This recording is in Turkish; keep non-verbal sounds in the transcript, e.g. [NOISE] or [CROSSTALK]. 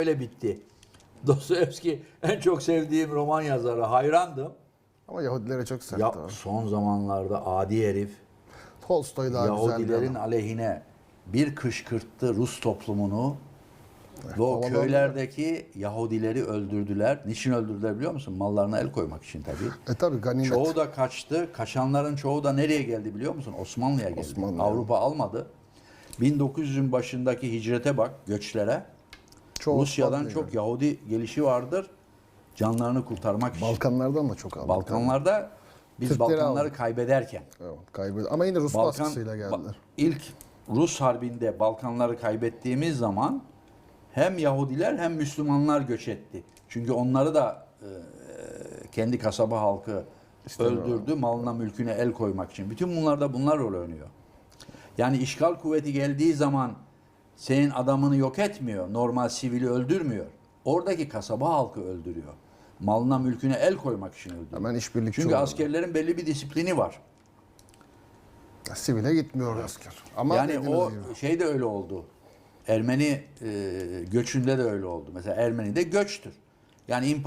öyle bitti. [LAUGHS] Dostoyevski en çok sevdiğim roman yazarı. Hayrandım. Ama Yahudilere çok sert Ya abi. son zamanlarda adi herif Tolstoy daha güzel Yahudilerin adam. aleyhine bir kışkırttı Rus toplumunu. Ve o köylerdeki Yahudileri öldürdüler. Niçin öldürdüler biliyor musun? Mallarına el koymak için tabii. E tabi ganimet. Çoğu da kaçtı. Kaçanların çoğu da nereye geldi biliyor musun? Osmanlı'ya geldi. Osmanlı'ya. Avrupa almadı. 1900'ün başındaki hicrete bak, göçlere. Çoğu Rusya'dan çok Yahudi gelişi vardır. Canlarını kurtarmak için. Balkanlardan da çok aldı. Balkanlarda biz Türkleri Balkanları aldı. kaybederken Evet, kaybedi. Ama yine Rus Balkan baskısıyla geldiler. ilk Rus harbinde Balkanları kaybettiğimiz zaman hem Yahudiler hem Müslümanlar göç etti. Çünkü onları da e, kendi kasaba halkı İstemiyor. öldürdü malına mülküne el koymak için. Bütün bunlarda bunlar rol oynuyor. Yani işgal kuvveti geldiği zaman senin adamını yok etmiyor. Normal sivili öldürmüyor. Oradaki kasaba halkı öldürüyor. Malına mülküne el koymak için öldürüyor. Hemen işbirlikçi Çünkü oldu. askerlerin belli bir disiplini var. Sivile gitmiyor asker. Ama yani o gibi. şey de öyle oldu. Ermeni e, göçünde de öyle oldu. Mesela Ermeni de göçtür. Yani imparator